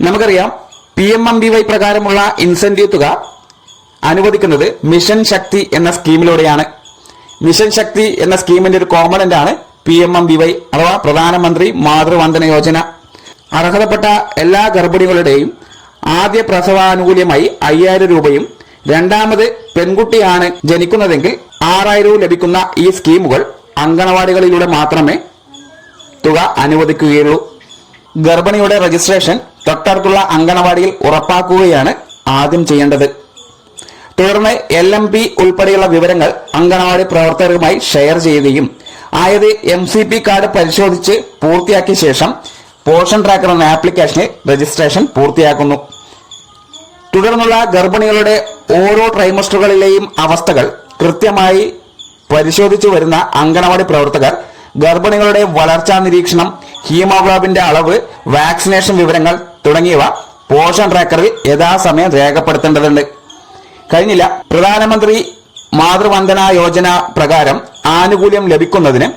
നമുക്കറിയാം P M M B Y പ്രകാരമുള്ള incentive തുക അനുവദിക്കുന്നത് മിഷൻ ശക്തി എന്ന സ്കീമിലൂടെയാണ്. മിഷൻ ശക്തി എന്ന സ്കീമിന്റെ ഒരു കോമ്പണന്റ് ആണ് P M M B Y അഥവാ പ്രധാനമന്ത്രി മാതൃവന്ദന യോജന. അർഹതപ്പെട്ട എല്ലാ ഗർഭിണികളുടെയും ആദ്യ പ്രസവാനുകൂല്യമായി അയ്യായിരം രൂപയും രണ്ടാമത് പെൺകുട്ടിയാണ് ജനിക്കുന്നതെങ്കിൽ ആറായിരവും ലഭിക്കുന്ന ഈ സ്കീമുകൾ അങ്കണവാടികളിലൂടെ മാത്രമേ തുക അനുവദിക്കുകയുള്ളൂ. ഗർഭിണിയുടെ രജിസ്ട്രേഷൻ തൊട്ടടുത്തുള്ള അങ്കണവാടിയിൽ ഉറപ്പാക്കുകയാണ് ആദ്യം ചെയ്യേണ്ടത്. തുടർന്ന് എൽ എം പി ഉൾപ്പെടെയുള്ള വിവരങ്ങൾ അങ്കണവാടി പ്രവർത്തകരുമായി ഷെയർ ചെയ്യുകയും ആയത് എം സി പി കാർഡ് പരിശോധിച്ച് പൂർത്തിയാക്കിയ ശേഷം പോഷൻ ട്രാക്കർ എന്ന ആപ്ലിക്കേഷനിൽ രജിസ്ട്രേഷൻ പൂർത്തിയാക്കുന്നു. തുടർന്നുള്ള ഗർഭിണികളുടെ ഓരോ ട്രൈമസ്റ്ററുകളിലെയും അവസ്ഥകൾ കൃത്യമായി പരിശോധിച്ചു വരുന്ന അങ്കണവാടി പ്രവർത്തകർ ഗർഭിണികളുടെ വളർച്ചാ നിരീക്ഷണം ഹീമോഗ്ലോബിന്റെ അളവ് വാക്സിനേഷൻ വിവരങ്ങൾ തുടങ്ങിയവ പോഷൻ ട്രാക്കറിൽ യഥാസമയം രേഖപ്പെടുത്തേണ്ടതുണ്ട്. കഴിഞ്ഞില്ല. പ്രധാനമന്ത്രി മാതൃവന്ദന യോജന പ്രകാരം ആനുകൂല്യം ലഭിക്കുന്നതിന്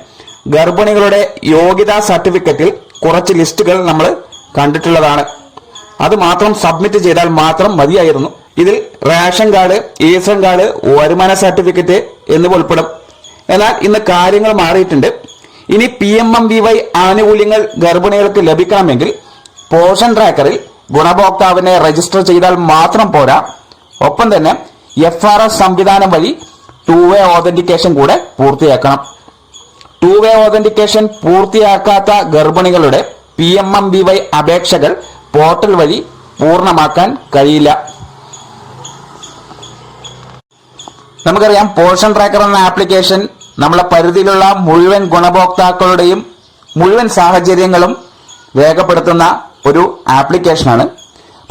ഗർഭിണികളുടെ യോഗ്യതാ സർട്ടിഫിക്കറ്റിൽ കുറച്ച് ലിസ്റ്റുകൾ നമ്മൾ കണ്ടിട്ടുള്ളതാണ്. അത് മാത്രം സബ്മിറ്റ് ചെയ്താൽ മാത്രം മതിയായിരുന്നു. ഇതിൽ റേഷൻ കാർഡ് ഈസൺ കാർഡ് വരുമാന സർട്ടിഫിക്കറ്റ് എന്നിവ ഉൾപ്പെടും. എന്നാൽ ഇന്ന് കാര്യങ്ങൾ മാറിയിട്ടുണ്ട്. ഇനി P M M V Y ആനുകൂല്യങ്ങൾ ഗർഭിണികൾക്ക് ലഭിക്കണമെങ്കിൽ പോഷൻ ട്രാക്കറിൽ ഗുണഭോക്താവിനെ രജിസ്റ്റർ ചെയ്താൽ മാത്രം പോരാ. ഒപ്പം തന്നെ എഫ് ആർ എസ് സംവിധാനം വഴി ടു വേ ഓതന്റിക്കേഷൻ കൂടെ പൂർത്തിയാക്കണം. ടു വേ ഓതന്റിക്കേഷൻ പൂർത്തിയാക്കാത്ത ഗർഭിണികളുടെ P M M B Y അപേക്ഷകൾ പോർട്ടൽ വഴി പൂർണമാക്കാൻ കഴിയില്ല. നമുക്കറിയാം പോഷൻ ട്രാക്കർ എന്ന ആപ്ലിക്കേഷൻ നമ്മളെ പരിധിയിലുള്ള മുഴുവൻ ഗുണഭോക്താക്കളുടെയും മുഴുവൻ സാഹചര്യങ്ങളും രേഖപ്പെടുത്തുന്ന ഒരു ആപ്ലിക്കേഷനാണ്.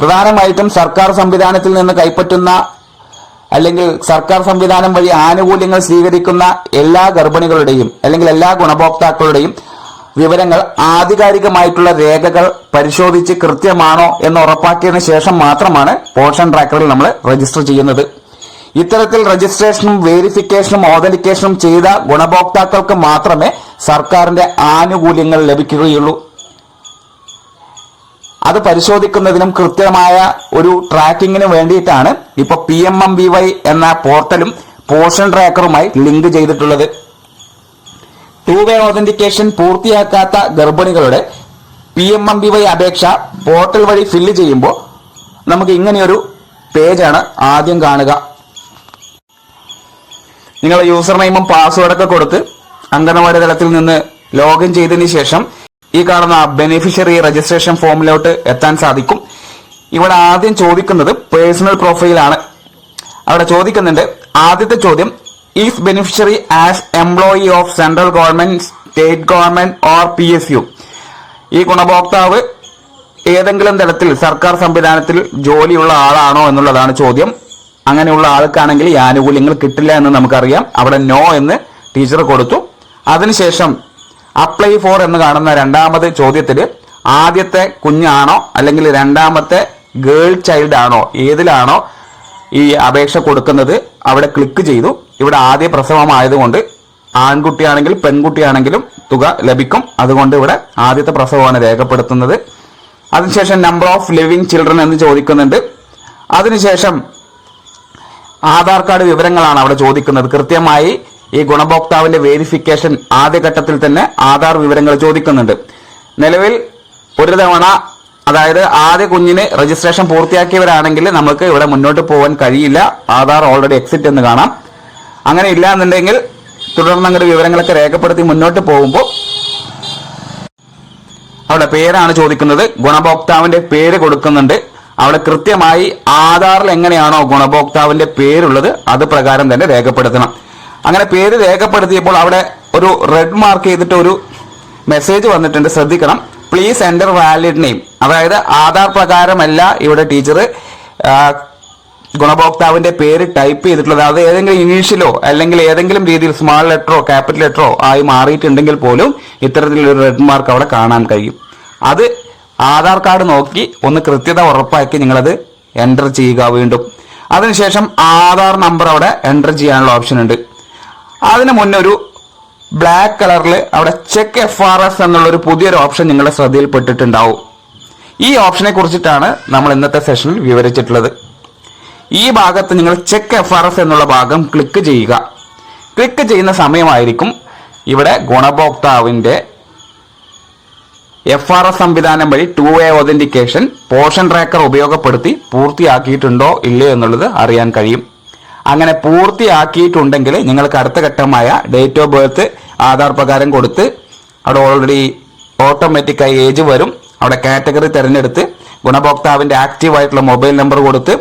പ്രധാനമായിട്ടും സർക്കാർ സംവിധാനത്തിൽ നിന്ന് കൈപ്പറ്റുന്ന അല്ലെങ്കിൽ സർക്കാർ സംവിധാനം വഴി ആനുകൂല്യങ്ങൾ സ്വീകരിക്കുന്ന എല്ലാ ഗർഭിണികളുടെയും അല്ലെങ്കിൽ എല്ലാ ഗുണഭോക്താക്കളുടെയും വിവരങ്ങൾ ആധികാരികമായിട്ടുള്ള രേഖകൾ പരിശോധിച്ച് കൃത്യമാണോ എന്ന് ഉറപ്പാക്കിയതിനു ശേഷം മാത്രമാണ് പോഷൻ ട്രാക്കറിൽ നമ്മൾ രജിസ്റ്റർ ചെയ്യുന്നത്. ഇത്തരത്തിൽ രജിസ്ട്രേഷനും വേരിഫിക്കേഷനും ഓതന്റിക്കേഷനും ചെയ്ത ഗുണഭോക്താക്കൾക്ക് മാത്രമേ സർക്കാരിന്റെ ആനുകൂല്യങ്ങൾ ലഭിക്കുകയുള്ളൂ. അത് പരിശോധിക്കുന്നതിനും കൃത്യമായ ഒരു ട്രാക്കിങ്ങിനും വേണ്ടിയിട്ടാണ് ഇപ്പോൾ P M M V Y എന്ന പോർട്ടലും പോർഷൻ ട്രാക്കറുമായി ലിങ്ക് ചെയ്തിട്ടുള്ളത്. ടു വേ ഓതന്റിക്കേഷൻ പൂർത്തിയാക്കാത്ത ഗർഭിണികളുടെ P M M B Y അപേക്ഷ പോർട്ടൽ വഴി ഫില്ല് ചെയ്യുമ്പോൾ നമുക്ക് ഇങ്ങനെയൊരു പേജാണ് ആദ്യം കാണുക. നിങ്ങൾ യൂസർ നെയിമും പാസ്വേഡൊക്കെ കൊടുത്ത് അംഗനവാടി തലത്തിൽ നിന്ന് ലോഗിൻ ചെയ്തതിന് ശേഷം ഈ കാണുന്ന ബെനിഫിഷ്യറി രജിസ്ട്രേഷൻ ഫോമിലോട്ട് എത്താൻ സാധിക്കും. ഇവിടെ ആദ്യം ചോദിക്കുന്നത് പേഴ്സണൽ പ്രൊഫൈലാണ് അവിടെ ചോദിക്കുന്നുണ്ട് ആദ്യത്തെ ചോദ്യം if beneficiary as employee of central government state government or P S U ഈ ഗുണഭോക്താവ് ഏതെങ്കിലും തരത്തിൽ സർക്കാർ സംവിധാനത്തിൽ ജോലിയുള്ള ആളാണോ എന്നുള്ളതാണ് ചോദ്യം. അങ്ങനെയുള്ള ആൾക്കാണെങ്കിൽ ഈ ആനുകൂല്യങ്ങൾ കിട്ടില്ല എന്ന് നമുക്കറിയാം. അവിടെ നോ എന്ന് ടീച്ചർ കൊടുത്തു. അതിനുശേഷം അപ്ലൈ ഫോർ എന്ന് കാണുന്ന രണ്ടാമത് ചോദ്യത്തിൽ ആദ്യത്തെ കുഞ്ഞാണോ അല്ലെങ്കിൽ രണ്ടാമത്തെ ഗേൾ ചൈൽഡ് ആണോ ഏതിലാണോ ഈ അപേക്ഷ കൊടുക്കുന്നത് അവിടെ ക്ലിക്ക് ചെയ്തു. ഇവിടെ ആദ്യ പ്രസവമായതുകൊണ്ട് ആൺകുട്ടിയാണെങ്കിൽ പെൺകുട്ടിയാണെങ്കിലും തുക ലഭിക്കും. അതുകൊണ്ട് ഇവിടെ ആദ്യത്തെ പ്രസവമാണ് രേഖപ്പെടുത്തുന്നത്. അതിനുശേഷം നമ്പർ ഓഫ് ലിവിങ് ചിൽഡ്രൻ എന്ന് ചോദിക്കുന്നുണ്ട്. അതിനുശേഷം ആധാർ കാർഡ് വിവരങ്ങളാണ് അവിടെ ചോദിക്കുന്നത്. കൃത്യമായി ഈ ഗുണഭോക്താവിന്റെ വേരിഫിക്കേഷൻ ആദ്യഘട്ടത്തിൽ തന്നെ ആധാർ വിവരങ്ങൾ ചോദിക്കുന്നുണ്ട്. നിലവിൽ ഒരു തവണ അതായത് ആദ്യ കുഞ്ഞിന് രജിസ്ട്രേഷൻ പൂർത്തിയാക്കിയവരാണെങ്കിൽ നമുക്ക് ഇവിടെ മുന്നോട്ട് പോകാൻ കഴിയില്ല. ആധാർ ഓൾറെഡി എക്സിറ്റ് എന്ന് കാണാം. അങ്ങനെ ഇല്ല എന്നുണ്ടെങ്കിൽ തുടർന്ന് അങ്ങോട്ട് വിവരങ്ങളൊക്കെ രേഖപ്പെടുത്തി മുന്നോട്ട് പോകുമ്പോൾ അവിടെ പേരാണ് ചോദിക്കുന്നത്. ഗുണഭോക്താവിന്റെ പേര് കൊടുക്കുന്നുണ്ട്. അവിടെ കൃത്യമായി ആധാറിൽ എങ്ങനെയാണോ ഗുണഭോക്താവിന്റെ പേരുള്ളത് അത് പ്രകാരം തന്നെ രേഖപ്പെടുത്തണം. അങ്ങനെ പേര് രേഖപ്പെടുത്തിയപ്പോൾ അവിടെ ഒരു റെഡ് മാർക്ക് ചെയ്തിട്ട് ഒരു മെസ്സേജ് വന്നിട്ടുണ്ട്. ശ്രദ്ധിക്കണം. പ്ലീസ് എന്റർ വാലിഡ് നെയിം അതായത് ആധാർ പ്രകാരമല്ല ഇവിടെ ടീച്ചർ ഗുണഭോക്താവിന്റെ പേര് ടൈപ്പ് ചെയ്തിട്ടുള്ളത്. അത് ഏതെങ്കിലും ഇനീഷ്യലോ അല്ലെങ്കിൽ ഏതെങ്കിലും രീതിയിൽ സ്മാൾ ലെറ്ററോ ക്യാപിറ്റൽ ലെറ്ററോ ആയി മാറിയിട്ടുണ്ടെങ്കിൽ പോലും ഇത്തരത്തിലൊരു റെഡ് മാർക്ക് അവിടെ കാണാൻ കഴിയും. അത് ആധാർ കാർഡ് നോക്കി ഒന്ന് കൃത്യത ഉറപ്പാക്കി നിങ്ങളത് എന്റർ ചെയ്യുക വീണ്ടും. അതിനുശേഷം ആധാർ നമ്പർ അവിടെ എന്റർ ചെയ്യാനുള്ള ഓപ്ഷൻ ഉണ്ട്. അതിന് മുന്നേ ഒരു ബ്ലാക്ക് കളറിൽ അവിടെ ചെക്ക് എഫ് ആർ എസ് എന്നുള്ളൊരു പുതിയൊരു ഓപ്ഷൻ നിങ്ങളുടെ ശ്രദ്ധയിൽപ്പെട്ടിട്ടുണ്ടാവും. ഈ ഓപ്ഷനെ കുറിച്ചിട്ടാണ് നമ്മൾ ഇന്നത്തെ സെഷനിൽ വിവരിച്ചിട്ടുള്ളത്. ഈ ഭാഗത്ത് നിങ്ങൾ ചെക്ക് എഫ് ആർ എസ് എന്നുള്ള ഭാഗം ക്ലിക്ക് ചെയ്യുക. ക്ലിക്ക് ചെയ്യുന്ന സമയമായിരിക്കും ഇവിടെ ഗുണഭോക്താവിന്റെ എഫ് ആർ എസ് സംവിധാനം വഴി two way authentication Poshan tracker ഉപയോഗപ്പെടുത്തി പൂർത്തിയാക്കിയിട്ടുണ്ടോ ഇല്ലയോ എന്നുള്ളത് അറിയാൻ കഴിയും. അങ്ങനെ പൂർത്തിയാക്കിയിട്ടുണ്ടെങ്കിൽ നിങ്ങൾക്ക് അടുത്ത ഘട്ടമായ ഡേറ്റ് ഓഫ് ബർത്ത് ആധാർ പ്രകാരം കൊടുത്ത് അവിടെ ഓൾറെഡി ഓട്ടോമാറ്റിക്കായി ഏജ് വരും. അവിടെ കാറ്റഗറി തിരഞ്ഞെടുത്ത് ഗുണഭോക്താവിന്റെ ആക്റ്റീവ് ആയിട്ടുള്ള മൊബൈൽ നമ്പർ കൊടുത്ത്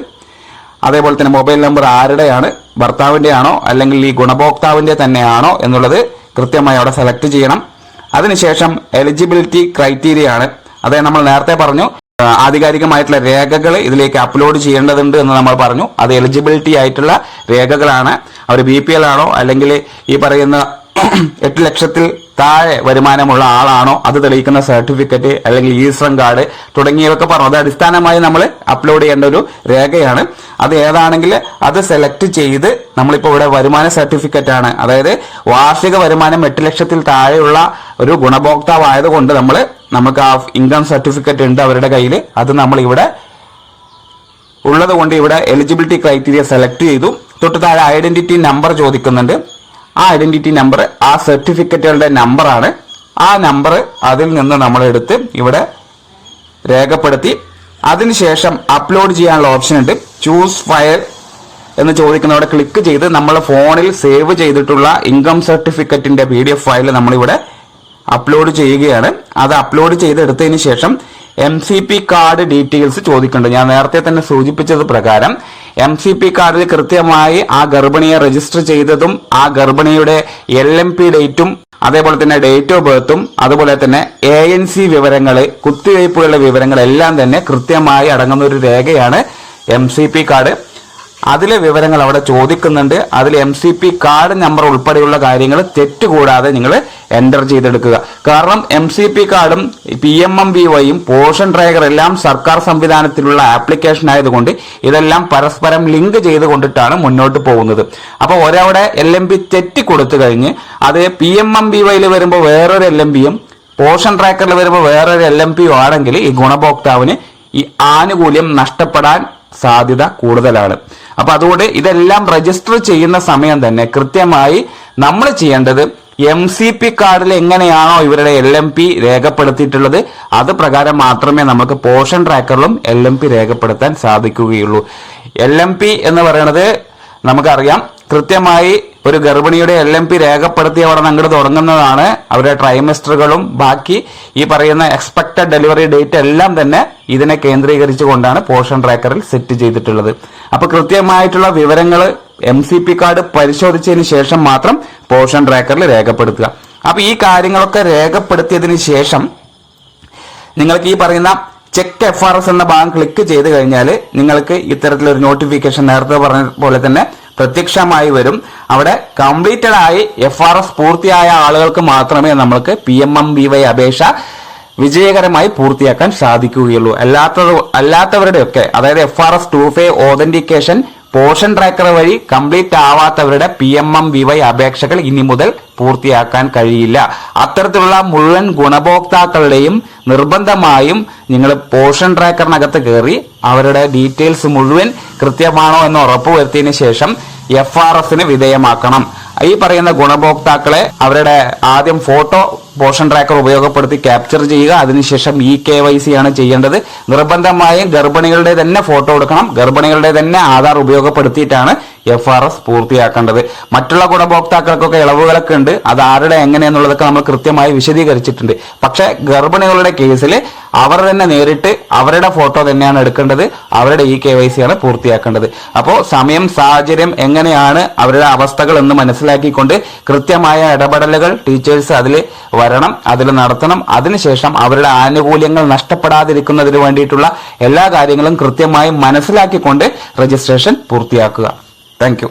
അതേപോലെ തന്നെ മൊബൈൽ നമ്പർ ആരുടെയാണ് ഭർത്താവിന്റെ ആണോ അല്ലെങ്കിൽ ഈ ഗുണഭോക്താവിന്റെ തന്നെയാണോ എന്നുള്ളത് കൃത്യമായി അവിടെ സെലക്ട് ചെയ്യണം. അതിനുശേഷം എലിജിബിലിറ്റി ക്രൈറ്റീരിയ ആണ്. അതായത് നമ്മൾ നേരത്തെ പറഞ്ഞു ആധികാരികമായിട്ടുള്ള രേഖകൾ ഇതിലേക്ക് അപ്ലോഡ് ചെയ്യേണ്ടതുണ്ട് എന്ന് നമ്മൾ പറഞ്ഞു. അത് എലിജിബിലിറ്റി ആയിട്ടുള്ള രേഖകളാണ്. അവർ ബി പി എൽ ആണോ? അല്ലെങ്കിൽ ഈ പറയുന്ന എട്ട് ലക്ഷത്തിൽ താഴെ വരുമാനമുള്ള ആളാണോ? അത് തെളിയിക്കുന്ന സർട്ടിഫിക്കറ്റ് അല്ലെങ്കിൽ ഈ ശ്രം കാർഡ് തുടങ്ങിയവയൊക്കെ പറഞ്ഞു. അത് അടിസ്ഥാനമായി നമ്മൾ അപ്ലോഡ് ചെയ്യേണ്ട ഒരു രേഖയാണ്. അത് ഏതാണെങ്കിൽ അത് സെലക്ട് ചെയ്ത് നമ്മളിപ്പോൾ ഇവിടെ വരുമാന സർട്ടിഫിക്കറ്റ് ആണ്. അതായത് വാർഷിക വരുമാനം എട്ട് ലക്ഷത്തിൽ താഴെയുള്ള ഒരു ഗുണഭോക്താവായതുകൊണ്ട് നമ്മൾ നമുക്ക് ആ ഇൻകം സർട്ടിഫിക്കറ്റ് ഉണ്ട് അവരുടെ കയ്യിൽ അത് നമ്മൾ ഇവിടെ ഉള്ളത് കൊണ്ട് ഇവിടെ എലിജിബിലിറ്റി ക്രൈറ്റീരിയ സെലക്ട് ചെയ്തു. തൊട്ട് താഴെ ഐഡന്റിറ്റി നമ്പർ ചോദിക്കുന്നുണ്ട്. ആ ഐഡന്റിറ്റി നമ്പർ ആ സർട്ടിഫിക്കറ്റുകളുടെ നമ്പറാണ് ആ നമ്പർ അതിൽ നിന്ന് നമ്മൾ എടുത്ത് ഇവിടെ രേഖപ്പെടുത്തി. അതിനുശേഷം അപ്ലോഡ് ചെയ്യാനുള്ള ഓപ്ഷൻ ഉണ്ട്. ചൂസ് ഫയൽ എന്ന് ചോദിക്കുന്നവിടെ ക്ലിക്ക് ചെയ്ത് നമ്മൾ ഫോണിൽ സേവ് ചെയ്തിട്ടുള്ള ഇൻകം സർട്ടിഫിക്കറ്റിന്റെ പി ഡി എഫ് ഫയൽ നമ്മളിവിടെ അപ്ലോഡ് ചെയ്യുകയാണ്. അത് അപ്ലോഡ് ചെയ്തെടുത്തതിന് ശേഷം M C P card details ചോദിക്കുന്നുണ്ട്. ഞാൻ നേരത്തെ തന്നെ സൂചിപ്പിച്ചത് പ്രകാരം എം സി പി കാർഡിൽ കൃത്യമായി ആ ഗർഭിണിയെ രജിസ്റ്റർ ചെയ്തതും ആ ഗർഭിണിയുടെ എൽ എം പി ഡേറ്റും അതേപോലെ തന്നെ ഡേറ്റ് ഓഫ് ബർത്തും അതുപോലെ തന്നെ എ എൻ സി വിവരങ്ങൾ കുത്തിവയ്പ്പുകളുടെ വിവരങ്ങളെല്ലാം തന്നെ കൃത്യമായി അടങ്ങുന്ന ഒരു രേഖയാണ് എം സി പി കാർഡ് അതിലെ വിവരങ്ങൾ അവിടെ ചോദിക്കുന്നുണ്ട്. അതിൽ M C P card number ഉൾപ്പെടെയുള്ള കാര്യങ്ങൾ തെറ്റുകൂടാതെ നിങ്ങൾ എന്റർ ചെയ്തെടുക്കുക. കാരണം എം സി പി കാർഡും പി എം എം ബി വൈയും പോഷൻ ട്രാക്കർ എല്ലാം സർക്കാർ സംവിധാനത്തിലുള്ള ആപ്ലിക്കേഷൻ ആയതുകൊണ്ട് ഇതെല്ലാം പരസ്പരം ലിങ്ക് ചെയ്തുകൊണ്ടിട്ടാണ് മുന്നോട്ട് പോകുന്നത്. അപ്പോൾ ഒരവിടെ എൽ എം പി തെറ്റി കൊടുത്തു കഴിഞ്ഞ് അത് പി എം എം ബി വൈയിൽ വരുമ്പോൾ വേറൊരു എൽ എം പിയും പോഷൻ ട്രാക്കറിൽ വരുമ്പോൾ വേറൊരു എൽ എം പിയും ആണെങ്കിൽ ഈ ഗുണഭോക്താവിന് ഈ ആനുകൂല്യം നഷ്ടപ്പെടാൻ സാധ്യത കൂടുതലാണ്. അപ്പൊ അതുകൊണ്ട് ഇതെല്ലാം രജിസ്റ്റർ ചെയ്യുന്ന സമയം തന്നെ കൃത്യമായി നമ്മൾ ചെയ്യേണ്ടത് എം സി പി കാർഡിൽ എങ്ങനെയാണോ ഇവരുടെ എൽ എം പി രേഖപ്പെടുത്തിയിട്ടുള്ളത് അത് പ്രകാരം മാത്രമേ നമുക്ക് പോഷൻ ട്രാക്കറിലും എൽ എം പി രേഖപ്പെടുത്താൻ സാധിക്കുകയുള്ളൂ. എൽ എം പി എന്ന് പറയുന്നത് നമുക്കറിയാം കൃത്യമായി ഒരു ഗർഭിണിയുടെ എൽ എം പി രേഖപ്പെടുത്തി അവിടെ അങ്ങോട്ട് തുടങ്ങുന്നതാണ് അവരുടെ ട്രൈമസ്റ്ററുകളും. ബാക്കി ഈ പറയുന്ന എക്സ്പെക്ടഡ് ഡെലിവറി ഡേറ്റ് എല്ലാം തന്നെ ഇതിനെ കേന്ദ്രീകരിച്ചുകൊണ്ടാണ് പോഷൻ ട്രാക്കറിൽ സെറ്റ് ചെയ്തിട്ടുള്ളത്. അപ്പൊ കൃത്യമായിട്ടുള്ള വിവരങ്ങൾ എം സി പി കാർഡ് പരിശോധിച്ചതിന് ശേഷം മാത്രം പോഷൻ ട്രാക്കറിൽ രേഖപ്പെടുത്തുക. അപ്പൊ ഈ കാര്യങ്ങളൊക്കെ രേഖപ്പെടുത്തിയതിന് ശേഷം നിങ്ങൾക്ക് ഈ പറയുന്ന ചെക്ക് എഫ് ആർ എസ് എന്ന ഭാഗം ക്ലിക്ക് ചെയ്ത് കഴിഞ്ഞാൽ നിങ്ങൾക്ക് ഇത്തരത്തിലൊരു നോട്ടിഫിക്കേഷൻ നേരത്തെ പറഞ്ഞ പോലെ തന്നെ പ്രത്യക്ഷമായി വരും. അവിടെ കംപ്ലീറ്റഡ് ആയി എഫ് ആർ എസ് പൂർത്തിയായ ആളുകൾക്ക് മാത്രമേ നമ്മൾക്ക് P M M B Y അപേക്ഷ വിജയകരമായി പൂർത്തിയാക്കാൻ സാധിക്കുകയുള്ളൂ. അല്ലാത്തത് അല്ലാത്തവരുടെയൊക്കെ അതായത് F R S two way authentication Poshan tracker വഴി complete ആവാത്തവരുടെ P M M V Y അപേക്ഷകൾ ഇനി മുതൽ പൂർത്തിയാക്കാൻ കഴിയില്ല. അത്തരത്തിലുള്ള മുഴുവൻ ഗുണഭോക്താക്കളുടെയും നിർബന്ധമായും നിങ്ങൾ പോർഷൻ ട്രാക്കറിനകത്ത് കയറി അവരുടെ ഡീറ്റെയിൽസ് മുഴുവൻ കൃത്യമാണോ എന്ന് ഉറപ്പുവരുത്തിയതിനു ശേഷം എഫ് ആർ എഫിന് വിധേയമാക്കണം. ഈ പറയുന്ന ഗുണഭോക്താക്കളെ അവരുടെ ആദ്യം ഫോട്ടോ പോഷൻ ട്രാക്കർ ഉപയോഗപ്പെടുത്തി ക്യാപ്ചർ ചെയ്യുക. അതിനുശേഷം ഇ കെ വൈ സി ആണ് ചെയ്യേണ്ടത്. നിർബന്ധമായും ഗർഭിണികളുടെ തന്നെ ഫോട്ടോ എടുക്കണം. ഗർഭിണികളുടെ തന്നെ ആധാർ ഉപയോഗപ്പെടുത്തിയിട്ടാണ് എഫ് ആർ എസ് പൂർത്തിയാക്കേണ്ടത്. മറ്റുള്ള ഗുണഭോക്താക്കൾക്കൊക്കെ ഇളവുകളൊക്കെ ഉണ്ട്. അത് ആരുടെ എങ്ങനെയെന്നുള്ളതൊക്കെ നമ്മൾ കൃത്യമായി വിശദീകരിച്ചിട്ടുണ്ട്. പക്ഷെ ഗർഭിണികളുടെ കേസിൽ അവർ തന്നെ നേരിട്ട് അവരുടെ ഫോട്ടോ തന്നെയാണ് എടുക്കേണ്ടത്. അവരുടെ ഇ കെ വൈ സി ആണ് പൂർത്തിയാക്കേണ്ടത്. അപ്പോൾ സമയം സാഹചര്യം എങ്ങനെയാണ് അവരുടെ അവസ്ഥകൾ എന്ന് മനസ്സിലാക്കിക്കൊണ്ട് കൃത്യമായ ഇടപെടലുകൾ ടീച്ചേഴ്സ് അതിൽ വരണം അതിൽ നടത്തണം. അതിനുശേഷം അവരുടെ ആനുകൂല്യങ്ങൾ നഷ്ടപ്പെടാതിരിക്കുന്നതിന് വേണ്ടിയിട്ടുള്ള എല്ലാ കാര്യങ്ങളും കൃത്യമായി മനസ്സിലാക്കിക്കൊണ്ട് രജിസ്ട്രേഷൻ പൂർത്തിയാക്കുക. தேங்க்யூ